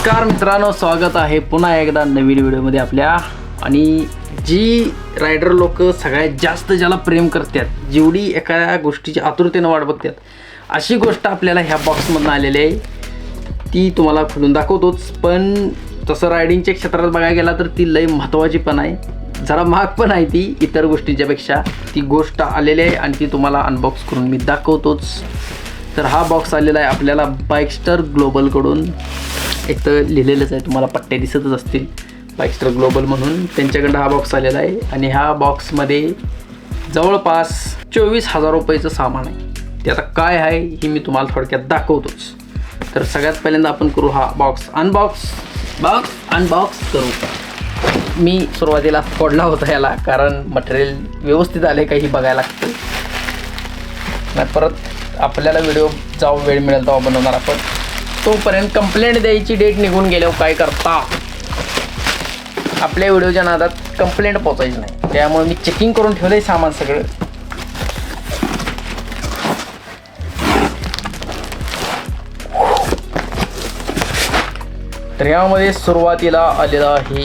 नमस्कार मित्रांनो स्वागत आहे पुन्हा एकदा नवीन व्हिडिओमध्ये आपल्या. आणि जी रायडर लोक सगळ्यात जास्त ज्याला प्रेम करतात जेवढी एका गोष्टीची आतुरतेनं वाट बघतात अशी गोष्ट आपल्याला ह्या बॉक्समधून आलेली आहे. ती तुम्हाला खुलून दाखवतोच पण तसं रायडिंगच्या क्षेत्रात बघायला गेला तर ती लई महत्त्वाची पण आहे. जरा महाग पण आहे ती इतर गोष्टींच्यापेक्षा ती गोष्ट आलेली आहे आणि ती तुम्हाला अनबॉक्स करून मी दाखवतोच. तर हा बॉक्स आलेला आहे आपल्याला बाईकस्टर ग्लोबलकडून एक तर लिहिलेलंच आहे तुम्हाला पट्टे दिसतच असतील. बाईकस्टर ग्लोबल म्हणून. त्यांच्याकडं हा बॉक्स आलेला आहे. आणि ह्या बॉक्समध्ये जवळपास चोवीस हजार रुपयाचं सामान आहे. ते आता काय आहे हे मी तुम्हाला थोडक्यात दाखवतोच. तर सगळ्यात पहिल्यांदा आपण करू हा बॉक्स अनबॉक्स बॉक्स अनबॉक्स करू. मी सुरुवातीला फोडला होता याला कारण मटेरियल व्यवस्थित आले काही बघायला लागतं. नाही परत आपल्याला व्हिडिओ जाऊ वेळ मिळेल तेव्हा बनवणार आपण. तोपर्यंत कंप्लेंट द्यायची डेट निघून गेल्यावर काय करता? आपल्या व्हिडिओच्या नादात कंप्लेंट पोचायची नाही. त्यामुळे मी चेकिंग करून ठेवलं आहे सामान सगळं. तर यामध्ये सुरुवातीला आलेला आहे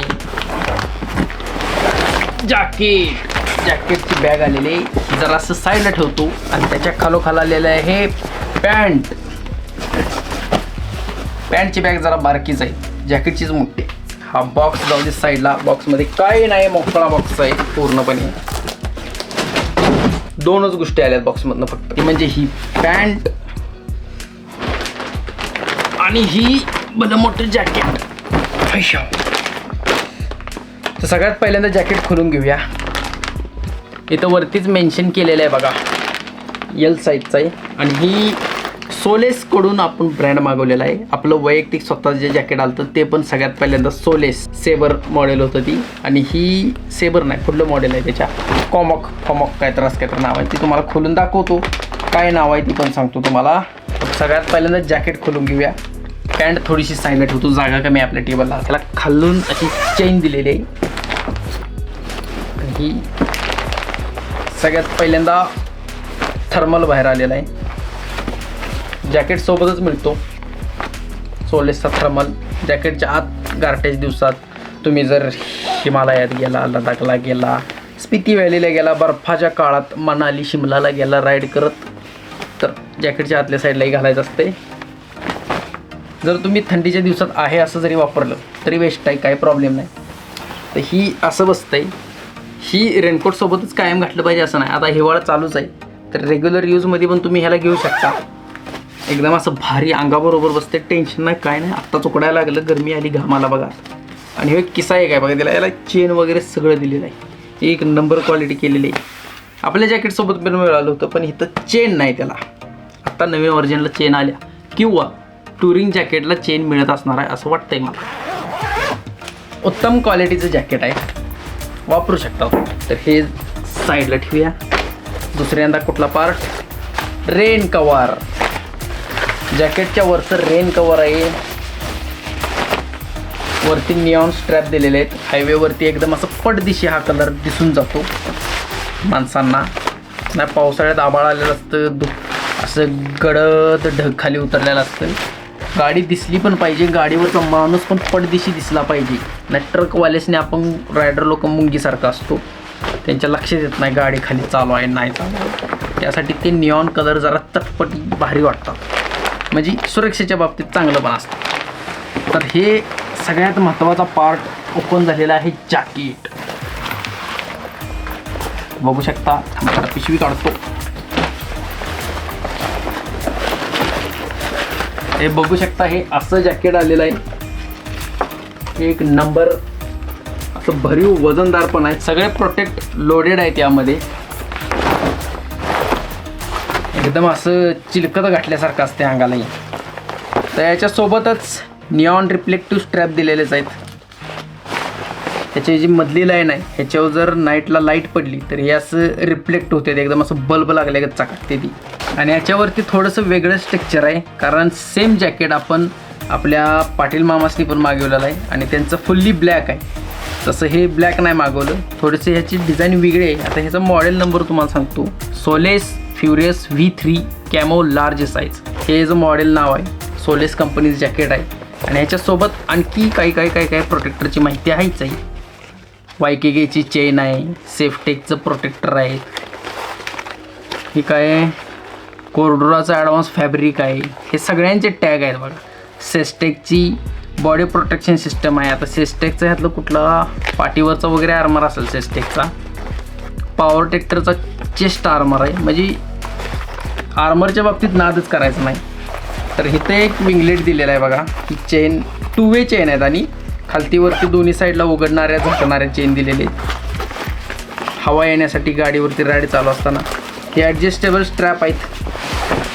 जॅकेट जॅकेटची बॅग आलेली जरासं साईडला ठेवतो. आणि त्याच्या खालोखाल आलेलं आहे पॅन्ट पॅन्टची बॅग जरा बारकीच आहे जॅकेटचीच मोठी. हा बॉक्स जाऊ दे साईडला बॉक्समध्ये काही नाही मोकळा बॉक्स आहे पूर्णपणे. दोनच गोष्टी आल्यात बॉक्समधनं फक्त. ती म्हणजे ही पॅन्ट आणि ही भलं मोठं जॅकेट. तर सगळ्यात पहिल्यांदा जॅकेट खोलून घेऊया. इथं वरतीच मेन्शन केलेलं आहे बघा. यल साईजचं आहे. आणि ही सोलेसकडून आपण ब्रँड मागवलेला आहे. आपलं वैयक्तिक स्वतःचं जे जॅकेट आलं ते पण सगळ्यात पहिल्यांदा सोलेस सेबर मॉडेल होतं ती. आणि ही सेबर नाही पुढलं मॉडेल आहे त्याच्या. कॉमॉक फॉमॉक काय त्रास काय तर नाव आहे. ती तुम्हाला खोलून दाखवतो. काय नाव आहे ती पण सांगतो तुम्हाला. सगळ्यात पहिल्यांदा जॅकेट खोलून घेऊया. पॅन्ट थोडीशी साईडला ठेवतो जागा कमी आपल्या टेबलला त्याला खालून अशी चेन दिलेली आहे. आणि ही सगळ्यात पहिल्यांदा थर्मल बाहेर आलेला आहे. जॅकेट सोबतच मिळतो. सोलेसचा थर्मल जॅकेटच्या आत गारठ्याच्या दिवसात तुम्ही जर हिमालयात गेला लडाखला गेला स्पिती व्हॅलीला गेला बर्फाच्या काळात मनाली शिमलाला गेला राईड करत तर जॅकेटच्या आतल्या साईडलाही घालायचं असते जर तुम्ही थंडीच्या दिवसात आहे असं जरी वापरलं तरी वेस्ट आहे काही प्रॉब्लेम नाही. तर ही असं बसतंय. ही रेनकोटसोबतच कायम घातलं पाहिजे असं नाही. आता हिवाळा चालूच आहे. तर रेग्युलर यूजमध्ये पण तुम्ही ह्याला घेऊ शकता. एकदम असं भारी अंगाबरोबर बसते. टेन्शन नाही काय नाही. आत्ता चुकडायला लागलं गरमी आली घामाला बघा. आणि हे किस्सा आहे काय बघा त्याला याला चेन वगैरे सगळं दिलेलं आहे. एक नंबर क्वालिटी केलेली आहे. आपल्या जॅकेटसोबत पण मिळालं होतं पण इथं चेन नाही त्याला. आत्ता नवीन व्हर्जनला चेन आल्या. किंवा टुरिंग जॅकेटला चेन मिळत असणार आहे असं वाटतंय मला. उत्तम क्वालिटीचं जॅकेट आहे. वापरू शकता. तर हे साईडला ठेवूया. दुसऱ्यांदा कुठला पार्ट रेन कवर जॅकेटच्या वरचं रेन कवर आहे. वरती निऑन स्ट्रॅप दिलेले आहेत. हायवेवरती एकदम असं पटदिशी हा कलर दिसून जातो. माणसांना. नाही पावसाळ्यात आबाळ आलेलं असतं दु असं गडद ढग खाली उतरलेलं असतं. गाडी दिसली पण पाहिजे. गाडीवरचा माणूस पण पटदिशी दिसला पाहिजे. नाही ट्रकवाल्यासने आपण रायडर लोक मुंगीसारखा असतो. त्यांच्या लक्षात येत नाही गाडी खाली चालू आहे नाही चालू त्यासाठी ते निऑन कलर जरा चटपटी भारी वाटतात. म्हणजे सुरक्षेच्या बाबतीत चांगलं पण असतं. तर हे सगळ्यात महत्त्वाचा पार्ट ओपन झालेला आहे जॅकेट बघू शकता थांबा पिशवी काढतो. हे बघू शकता हे असं जॅकेट आलेलं आहे. एक नंबर असं भरीव वजनदार पण आहे. सगळे प्रोटेक्ट लोडेड आहेत यामध्ये. एकदम असं चिलकत गाठल्यासारखं असते अंगालाही तर याच्यासोबतच निऑन रिफ्लेक्टिव्ह स्ट्रॅप दिलेलेच आहेत. त्याची जी मधली लाईन आहे ह्याच्यावर जर नाईटला लाइट पडली तर हे असं रिफ्लेक्ट होते एकदम असं बल्ब लागल्या चकाकते ती. आणि याच्यावरती थोडंसं वेगळं स्ट्रक्चर आहे कारण सेम जॅकेट आपण आपल्या पाटील मामासनी पण मागवलेलं आहे आणि त्यांचं फुल्ली ब्लॅक आहे. तसं हे ब्लॅक नाही मागवलं. थोडेसे ह्याची डिझाईन वेगळी आहे. आता ह्याचा मॉडेल नंबर तुम्हाला सांगतो. Solace furious V three camo large size. हे याचं मॉडेल नाव आहे सोलेस कंपनीचं जॅकेट आहे. आणि ह्याच्यासोबत आणखी काही काही काही काही प्रोटेक्टरची माहिती आहेच आहे. वाय के केची चेन आहे सेफटेकचं प्रोटेक्टर आहे. हे काय? आहे? कोर्डोराचं ॲडव्हान्स फॅब्रिक आहे. हे सगळ्यांचे टॅग आहेत बघा. सेस्टेकची बॉडी प्रोटेक्शन सिस्टम आहे. आता सेस्टेकचं ह्यातलं कुठला पाठीवरचा वगैरे आर्मर असेल सेस्टेकचा पॉवर ट्रॅक्टरचा चेस्ट आर्मर आहे. म्हणजे आर्मरच्या बाबतीत नादच करायचं नाही. तर इथं एक विंगलेट दिलेला आहे बघा. ही चेन टू वे चेन आहेत आणि खालतीवरती दोन्ही साईडला उघडणाऱ्या झटणाऱ्या चेन दिलेले हवा येण्यासाठी गाडीवरती राईड चालू असताना. हे ॲडजस्टेबल स्ट्रॅप आहेत.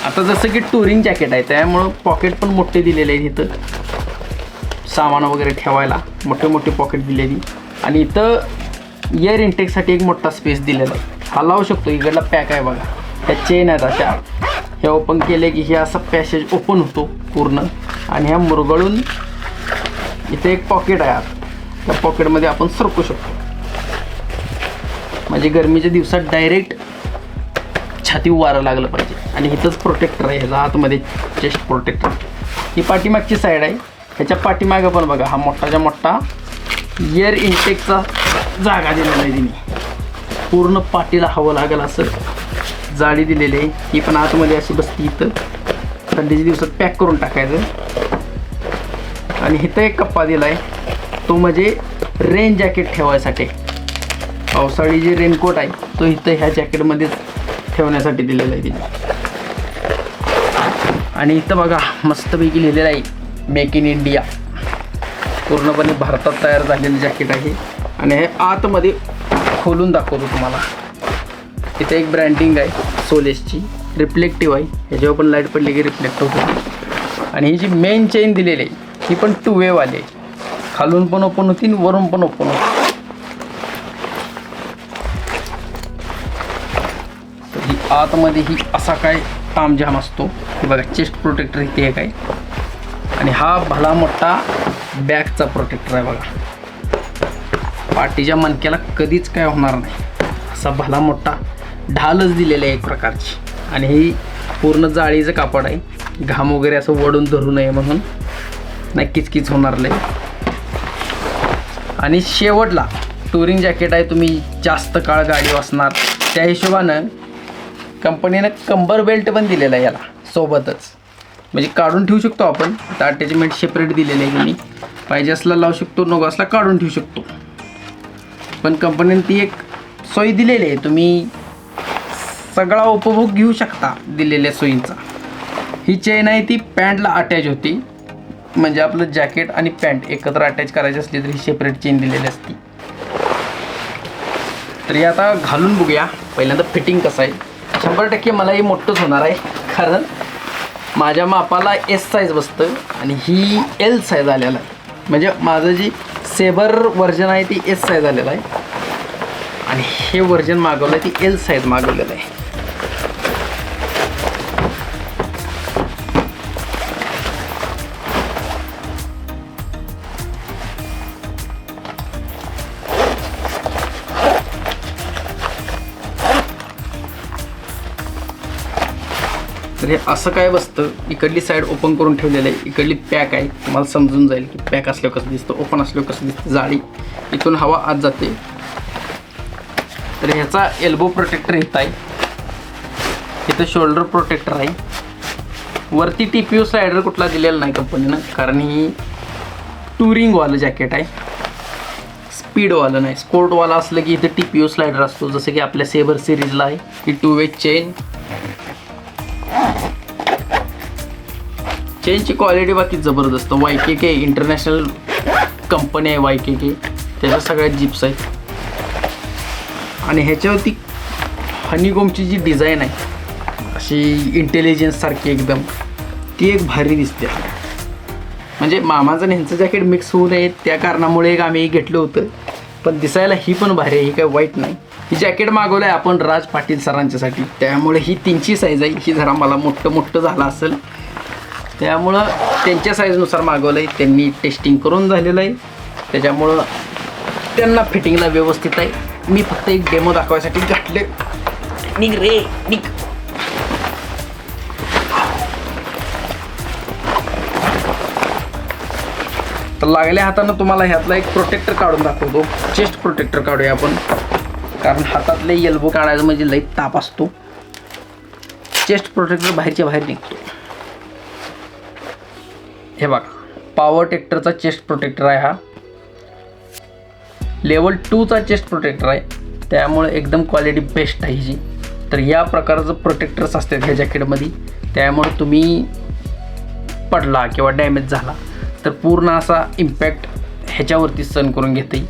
आता जसं की टुरिंग जॅकेट आहे त्यामुळं पॉकेट पण मोठे दिलेले आहेत इथं. सामान वगैरे ठेवायला मोठे मोठे पॉकेट दिलेली. आणि इथं एअर इंटेकसाठी एक मोठा स्पेस दिलेला आहे. हा लावू शकतो इकडला पॅक आहे बघा. ह्या चेन आहेत अशा. हे ओपन केले की हे असं पॅसेज ओपन होतो पूर्ण. आणि ह्या मुरगळून इथे एक पॉकेट आहे. आत. त्या पॉकेटमध्ये आपण सरकू शकतो. म्हणजे गरमीच्या दिवसात डायरेक्ट छाती वारं लागलं पाहिजे. आणि इथंच प्रोटेक्टर आहे. ह्याचा आतमध्ये चेस्ट प्रोटेक्टर ही पाठीमागची साईड आहे. ह्याच्या पाठीमागं पण बघा हा मोठाच्या मोठा एअर इनटेकचा जागा दिलेला आहे तिने. पूर्ण पाठीला हवं लागेल असं जाळी दिलेली आहे. ही पण आतमध्ये अशी बसती इथं. थंडीच्या दिवसात पॅक करून टाकायचं. आणि इथं एक कप्पा दिला आहे तो म्हणजे रेन जॅकेट ठेवायसाठी. पावसाळी जे रेनकोट आहे तो इथं ह्या जॅकेटमध्येच ठेवण्यासाठी दिलेला आहे तिने. आणि इथं बघा मस्तपैकी लिहिलेलं आहे मेक इन इंडिया. पूर्णपणे भारतात तयार झालेलं जॅकेट आहे आणि हे आतमध्ये खोलून दाखवतो तुम्हाला. इथे एक ब्रँडिंग आहे सोलेसची रिफ्लेक्टिव्ह आहे. ह्याच्यावर पण लाइट पडली की रिफ्लेक्ट होतो. आणि ही जी मेन चेन दिलेली आहे ही पण टू वेवाली आहे. खालून पण ओपन होती आणि वरून पण ओपन होती. तर ही आतमध्ये ही असा काय तामझाम असतो. हे बघा चेस्ट प्रोटेक्टर इथे एक आहे. आणि हा भला मोठा बॅकचा प्रोटेक्टर आहे बघा. पाठीच्या मणक्याला कधीच काय होणार नाही. असा भला मोठा ढालच दिलेला आहे एक प्रकारची. आणि ही पूर्ण जाळीचं कापड आहे. घाम वगैरे असं वडून धरू नये म्हणून. नाही किचकिच होणार नाही. आणि शेवटला टुरिंग जॅकेट आहे तुम्ही जास्त काळ गाडी वाचणार. त्या हिशोबानं कंपनीनं कंबर बेल्ट पण दिलेला आहे याला सोबतच. म्हणजे काढून ठेवू शकतो आपण आता अटॅचमेंट सेपरेट दिलेलं आहे तुम्ही पाहिजे असला लावू शकतो नको असला काढून ठेवू शकतो. पण कंपनीने ती एक सोयी दिलेली आहे. तुम्ही सगळा उपभोग घेऊ शकता दिलेल्या सोयींचा. ही चेन आहे ती पॅन्टला अटॅच होती. म्हणजे आपलं जॅकेट आणि पॅन्ट एकत्र अटॅच करायची असली तरी सेपरेट चेन दिलेली असती. तर हे आता घालून बघूया. पहिल्यांदा फिटिंग कसं आहे. शंभर टक्के मला हे मोठंच होणार आहे कारण माझ्या मापाला एस साईज बसतं आणि ही एल साईज आलेला आहे. म्हणजे माझं जी सेबर व्हर्जन आहे ती एस साईज आलेला आहे. आणि हे व्हर्जन मागवलं आहे ती एल साईज मागवलेलं आहे. तर हे असं काय बसतं? इकडली साईड ओपन करून ठेवलेलं आहे. इकडली पॅक आहे. तुम्हाला समजून जाईल की पॅक असल्यावर कसं दिसतं ओपन असल्यावर कसं दिसतं जाळी. इथून हवा आत जाते. तर ह्याचा एल्बो प्रोटेक्टर इथं आहे. इथं शोल्डर प्रोटेक्टर आहे. वरती टी पी यू स्लायडर कुठला दिलेला नाही कंपनीनं कारण ही टुरिंगवालं जॅकेट आहे. स्पीडवालं नाही. स्पोर्टवाला असलं की इथं टी पी यू स्लायडर असतो. जसं की आपल्या सेबर सिरीजला आहे. ही टू वे चेन चेनची क्वालिटी बाकी जबरदस्त. Y K K international company आहे वाय के के त्याच्या सगळ्या जिप्स आहेत. आणि ह्याच्यावरती हनीगोमची जी डिझाईन आहे अशी इंटेलिजन्ससारखी एकदम ती एक भारी दिसते. म्हणजे मामाचं आणि ह्यांचं जॅकेट मिक्स होऊ नये त्या कारणामुळे एक आम्ही घेतलं होतं. पण दिसायला ही पण भारी आहे ही काही वाईट नाही. ही जॅकेट मागवलं आहे आपण राज पाटील सरांच्यासाठी. त्यामुळे ही तीनची साईज आहे. ही जरा मला मोठं मोठं झालं असेल. त्यामुळं त्यांच्या साईजनुसार मागवलं आहे त्यांनी टेस्टिंग करून झालेलं आहे. त्याच्यामुळं त्यांना फिटिंगला व्यवस्थित आहे. मी फक्त एक डेमो दाखवायसाठी घातले निघ रे निघ. तर लागल्या हातानं तुम्हाला ह्यातला एक प्रोटेक्टर काढून दाखवतो. चेस्ट प्रोटेक्टर काढूया आपण. कारण हातातले येल्बो काढायचं म्हणजे लई ताप असतो. चेस्ट प्रोटेक्टर बाहेरच्या बाहेर निघतो. हे बघा पॉवर टेक्टरचा चेस्ट प्रोटेक्टर आहे हा. लेवल टूचा चेस्ट प्रोटेक्टर आहे. त्यामुळे एकदम क्वालिटी बेस्ट आहे जी तर या प्रकारचं प्रोटेक्टर्स असतात ह्या जॅकेटमध्ये त्यामुळे तुम्ही पडला किंवा डॅमेज झाला तर पूर्ण असा इम्पॅक्ट ह्याच्यावरती सहन करून घेते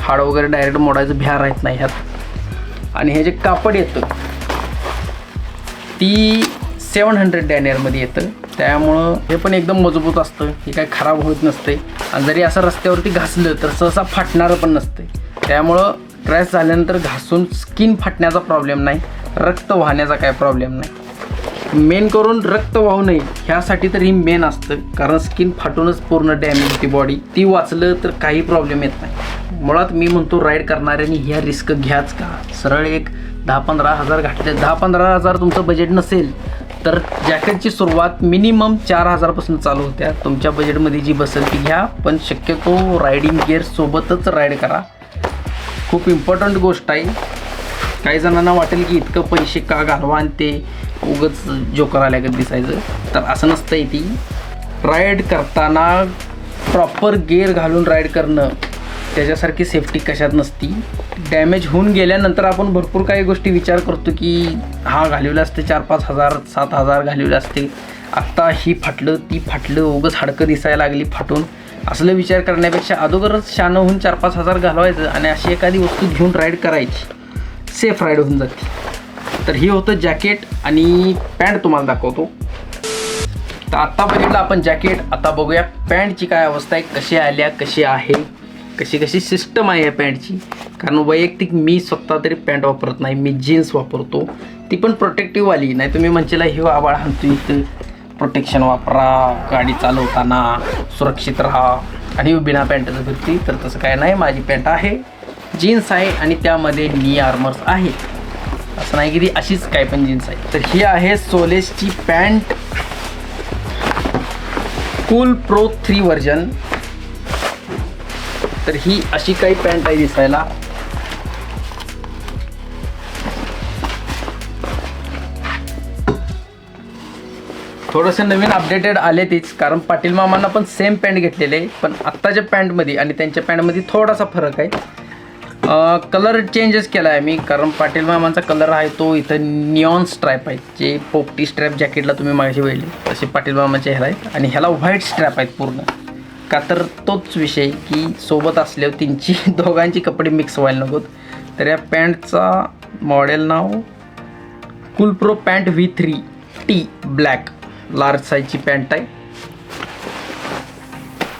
हाड वगैरे डायरेक्ट मोडायचं भ्या राहत नाही ह्यात. आणि हे जे कापड येतं ती सेवन हंड्रेड डॅनियरमध्ये येतं. त्यामुळं हे पण एकदम मजबूत असतं. हे काय खराब होत नसते. आणि जरी असं रस्त्यावरती घासलं तर सहसा फाटणारं पण नसते. त्यामुळं क्रॅश झाल्यानंतर घासून स्किन फाटण्याचा प्रॉब्लेम नाही. रक्त वाहण्याचा काय प्रॉब्लेम नाही. मेन करून रक्त वाहू नये ह्यासाठी तर ही मेन असतं. कारण स्किन फाटूनच पूर्ण डॅमेज होती बॉडी ती वाचलं तर काही प्रॉब्लेम येत नाही. मुळात मी म्हणतो राईड करणाऱ्यांनी ह्या रिस्क घ्याच का? सरळ एक दहा पंधरा हजार घातले. दहा पंधरा हजार तुमचं बजेट नसेल तर जॅकेटची सुरुवात मिनिमम चार हजारपासून चालू होत्या. तुमच्या बजेटमध्ये जी बसेल ती घ्या पण शक्यतो रायडिंग गिअर सोबतच राईड करा. खूप इम्पॉर्टंट गोष्ट आहे. काही जणांना वाटेल की इतकं पैसे का घालवा आणि ते उगच जोकर आल्यागत दिसायचं. तर असं नसतंय ती. राईड करताना प्रॉपर गेअर घालून राईड करणं त्याच्यासारखी सेफ्टी कशात नसती. डॅमेज होऊन गेल्यानंतर आपण भरपूर काही गोष्टी विचार करतो की हा घालवलं असते चार पाच हजार सात हजार घालवले असते. आत्ता ही फाटलं ती फाटलं उगंच हाडकं दिसायला लागली फाटून. असलं विचार करण्यापेक्षा अगोदरच शानं होऊन चार पाच हजार घालवायचं आणि अशी एखादी वस्तू घेऊन राईड करायची. सेफ राईड होऊन जाते. तर हे होतं जॅकेट आणि पॅन्ट तुम्हाला दाखवतो. तर आत्ता बघितलं आपण जॅकेट आता बघूया पॅन्टची काय अवस्था आहे कशी आल्या कशी आहे. कशी कशी सिस्टम आहे या पॅन्टची कारण वैयक्तिक मी स्वतः तरी पॅन्ट वापरत नाही मी जीन्स वापरतो. ती पण प्रोटेक्टिव्ह आली नाही तुम्ही म्हणशीला हे आबाळ हाणतो इथं. प्रोटेक्शन वापरा गाडी चालवताना सुरक्षित राहा. आणि बिना पॅन्टचं फिरती. तर तसं काय नाही माझी पॅन्ट आहे जीन्स आहे आणि त्यामध्ये नी आर्मर्स आहे असं नाही की ती अशीच काय पण जीन्स आहे. तर ही आहे सोलेसची pant cool pro three version तर ही अशी काही पॅन्ट आहे दिसायला. थोडंसं नवीन अपडेटेड आले तीच कारण पाटील मामांना पण सेम पॅन्ट घेतलेले आहे पण आत्ताच्या पॅन्टमध्ये आणि त्यांच्या पॅन्टमध्ये थोडासा फरक आहे. कलर चेंजेस केला आहे मी कारण पाटील मामांचा कलर आहे तो इथं नियॉन स्ट्रॅप आहे जे पोपटी स्ट्रॅप जॅकेटला तुम्ही मागाशी वेळले तसे पाटील मामाचे ह्याला आहेत आणि ह्याला व्हाईट स्ट्रॅप आहेत पूर्ण. का तर तोच विषय की सोबत असल्यावर त्यांची दोघांची कपडे मिक्स व्हायला नकोत तर या पॅन्टचा मॉडेल नाव cool pro pant V three T black large साईजची पॅन्ट आहे.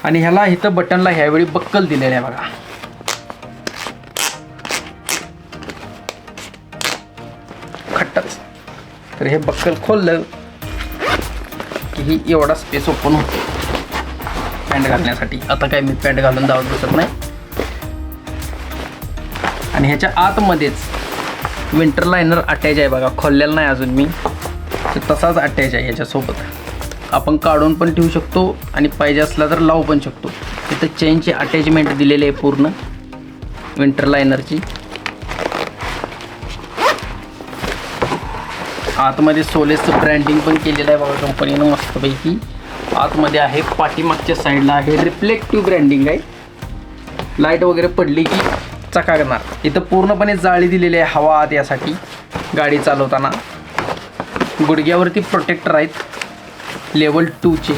आणि ह्याला इथं बटनला ह्यावेळी बक्कल दिलेलं आहे बघा. खट्टच. तर हे बक्कल खोललं की ही एवढा स्पेस ओपन होतो. पॅन्ट घालण्यासाठी. आता काय मी पॅन्ट घालून जावत बसत नाही. आणि ह्याच्या आतमध्येच विंटर लायनर अटॅच आहे बघा. खोललेला नाही अजून मी. तर तसाच अटॅच आहे ह्याच्यासोबत. आपण काढून पण ठेवू शकतो आणि पाहिजे असला तर लावू पण शकतो. तिथं चेनची अटॅचमेंट दिलेली आहे पूर्ण. विंटर लायनरची आतमध्ये सोलेसचं ब्रँडिंग पण केलेलं आहे बघा कंपनीनं मस्तपैकी. आतमध्ये आहे पाठीमागच्या साईडला आहे रिफ्लेक्टिव्ह ब्रँडिंग आहे. लाइट वगैरे पडली की चकाकणार इथं पूर्णपणे जाळी दिलेली आहे हवा आत यासाठी गाडी चालवताना. गुडघ्यावरती प्रोटेक्टर आहेत लेवल टूचे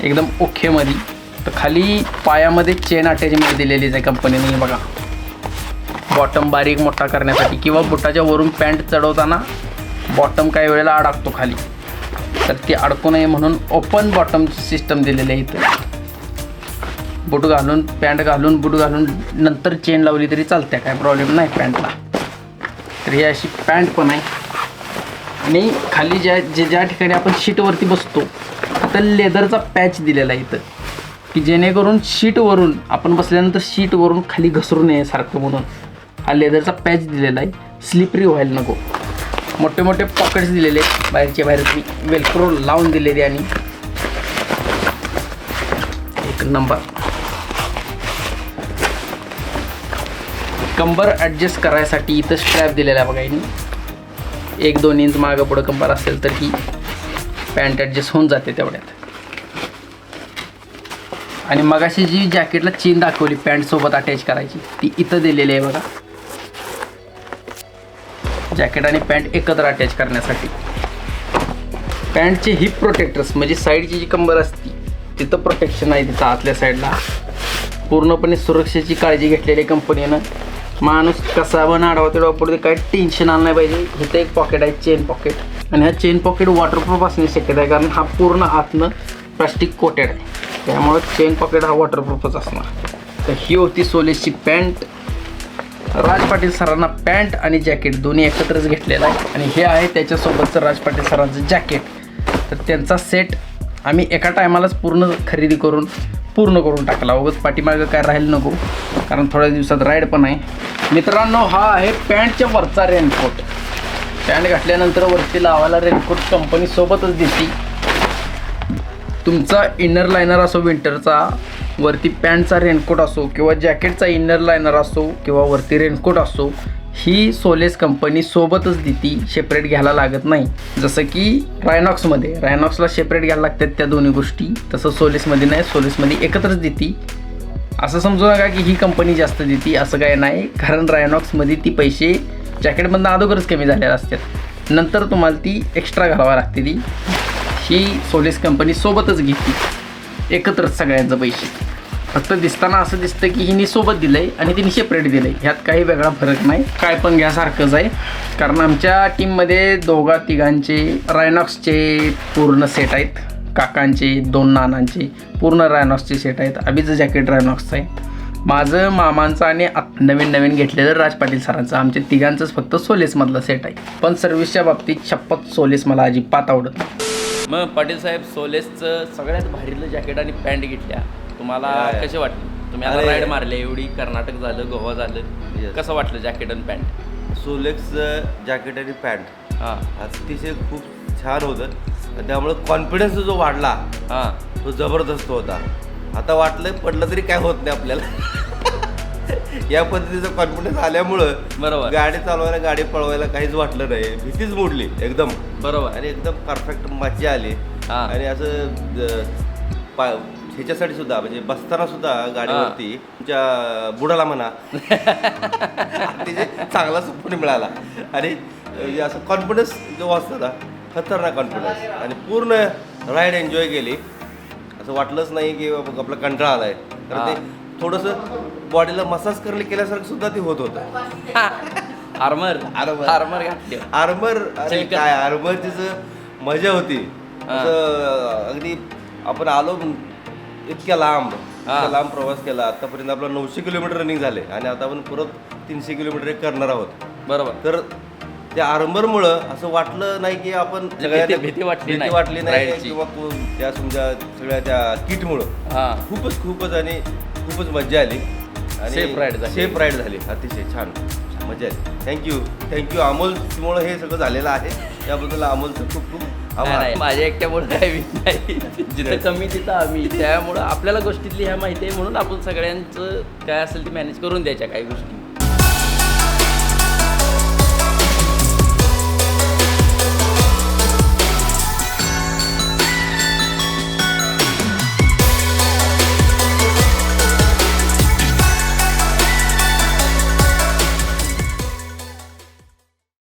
एकदम ओखेमध्ये तर खाली पायामध्ये चेन अटॅचमेंट दिलेलीच आहे कंपनीने बघा. बॉटम बारीक मोठा करण्यासाठी. किंवा बुटाच्या वरून पॅन्ट चढवताना बॉटम काही वेळेला अडकतो खाली. तर ती अडकू नये म्हणून ओपन बॉटम सिस्टम दिलेली आहे इथं. बूट घालून पॅन्ट घालून बूट घालून नंतर चेन लावली तरी चालते काय प्रॉब्लेम नाही पॅन्टला तर ही अशी पॅन्ट पण आहे. आणि खाली ज्या जे ज्या ठिकाणी आपण शीटवरती बसतो तर लेदरचा पॅच दिलेला आहे इथं. की जेणेकरून शीटवरून आपण बसल्यानंतर शीटवरून खाली घसरू नये सारखं म्हणून. हा लेदरचा पॅच दिलेला आहे. स्लिपरी व्हायला नको. मोठे मोठे पॉकेट्स दिलेले बाहेरच्या बाहेर तुम्ही वेलक्रो लावून दिलेले आणि एक नंबर कंबर ॲडजस्ट करायसाठी इथं स्ट्रॅप दिलेला आहे बघा यांनी. एक दोन इंच मागं पुढं कंबर असेल तर ही पॅन्ट ॲडजस्ट होऊन जाते तेवढ्यात. आणि मगाशी जी जॅकेटला चेन दाखवली पॅन्टसोबत अटॅच करायची ती इथं दिलेली आहे बघा. जॅकेट आणि पॅन्ट एकत्र अटॅच करण्यासाठी. पॅन्टचे हिप प्रोटेक्टर्स म्हणजे साईडची जी कंबर असती तिथं प्रोटेक्शन आहे तिथं आतल्या साईडला. पूर्णपणे सुरक्षेची काळजी घेतलेली कंपनीनं. माणूस कसा पण आडवा तेवढा पडते काही टेन्शन आलं नाही पाहिजे. इथं एक पॉकेट आहे चेन पॉकेट आणि हा चेन पॉकेट वॉटरप्रूफ असण्याची शक्यता आहे कारण हा पूर्ण आतनं प्लास्टिक कोटेड आहे. त्यामुळं चेन पॉकेट हा वॉटरप्रूफच असणार. तर ही होती सोलेसची पॅन्ट. राज पाटील सरांना पॅन्ट आणि जॅकेट दोन्ही एकत्रच घेतलेलं आहे. आणि हे आहे त्याच्यासोबतचं राज पाटील सरांचं जॅकेट. तर त्यांचा सेट आम्ही एका टायमालाच पूर्ण खरेदी करून पूर्ण करून टाकला. उगाच पाठीमागं काय राहील नको कारण थोड्या दिवसात राईड पण आहे. मित्रांनो हा आहे पॅन्टच्या वरचा रेनकोट पॅन्ट घातल्यानंतर वरती लावायला रेनकोट कंपनीसोबतच देते. तुमचा इनर लायनर असो विंटरचा वरती पॅन्टचा रेनकोट असो किंवा जॅकेटचा इनर लायनर असो किंवा वरती रेनकोट असो ही सोलेस कंपनी सोबतच देती सेपरेट घ्यायला लागत नाही. जसं की रायनॉक्समध्ये रायनॉक्सला सेपरेट घ्यायला लागतात त्या दोन्ही गोष्टी. तसं सोलेसमध्ये नाही सोलेसमध्ये एकत्रच देती. असं समजू नका की ही कंपनी जास्त देते असं काय नाही. कारण रायनॉक्समध्ये ती पैसे जॅकेटमधनं अगोदरच कमी झालेले असतात. नंतर तुम्हाला ती एक्स्ट्रा घालावा लागते ती. ही सोलेस कंपनी सोबतच घेते एकत्रच सगळ्यांचं पैसे. फक्त दिसताना असं दिसतं की हिने सोबत दिलंय आणि तिने सेपरेट दिलंय. ह्यात काही वेगळा फरक नाही. काय पण घ्यासारखंच आहे. कारण आमच्या टीममध्ये दोघा तिघांचे रायनॉक्सचे पूर्ण सेट आहेत. काकांचे दोन नानांचे पूर्ण रायनॉक्सचे सेट आहेत. अभिचं जॅकेट रायनॉक्सचं आहे. माझं मामांचं आणि नवीन नवीन घेतलेलं राज पाटील सरांचं. आमच्या तिघांचंच फक्त सोलेसमधलं सेट आहे. पण सर्व्हिसच्या बाबतीत शपथ सोलेस मला अजिबात आवडत नाही. मग पाटील साहेब सोलेसचं सगळ्यात भारीलं जॅकेट आणि पॅन्ट घेतल्या. तुम्हाला या. कसे वाटले? तुम्ही आता अरे. राईड मारले एवढी कर्नाटक झालं गोवा झालं. Yes. कसं वाटलं जॅकेट आणि पॅन्ट? सोलेक्सचं जॅकेट आणि पॅन्ट हां. अतिशय खूप छान होतं. त्यामुळे कॉन्फिडन्स जो वाढला हां. तो जबरदस्त होता. आता वाटलं पडलं तरी काय होत नाही आपल्याला. या पद्धतीचा कॉन्फिडन्स आल्यामुळं बरोबर. गाडी चालवायला गाडी पळवायला काहीच वाटलं नाही. भीतीच मोडली एकदम. बरोबर. आणि एकदम परफेक्ट मजा आली. हा. आणि असं पा- ह्याच्यासाठी सुद्धा म्हणजे बसताना सुद्धा गाडीवरती तुमच्या बुडाला म्हणा अतिशय चांगला सुकून मिळाला. आणि म्हणजे असं कॉन्फिडन्स जो असतो ना खतरनाक कॉन्फिडन्स आणि पूर्ण राईड एन्जॉय केली. असं वाटलंच नाही की बाबा आपला कंटाळा आलाय. तर. ते थोडंसं बॉडीला मसाज करले केल्यासारखं सुद्धा ते होत होतं. आर्मर. आर्मर. घातले. आर्मर अरे चिलकत. काय आर्मरची मजा होती. अगदी आपण आलो इतक्या लांब. लांब प्रवास केला. आतापर्यंत आपला नऊशे किलोमीटर रनिंग झाले आणि आता आपण परत तीनशे किलोमीटर एक करणार आहोत. बरोबर. तर त्या आर्मरमुळं असं वाटलं नाही की आपण सगळ्या भीती- वाटली वाटली नाही. किंवा त्या तुमच्या सगळ्या त्या किटमुळं. खूपच खूपच आणि खूपच मजा आली. Safe ride झाली. सेफ राईड झाली. अतिशय छान. मजा आली. थँक्यू थँक्यू अमोलमुळं हे सगळं झालेलं आहे. त्याबद्दल अमोलचं खूप खूप नाही, आभार. नाही, माझ्या एकट्यामुळे काय भीत नाही. जिथं कमी तिथं आम्ही. त्यामुळं आपल्याला गोष्टीतली ह्या माहिती आहे म्हणून आपण सगळ्यांचं काय असेल ते मॅनेज करून द्यायच्या काही गोष्टी.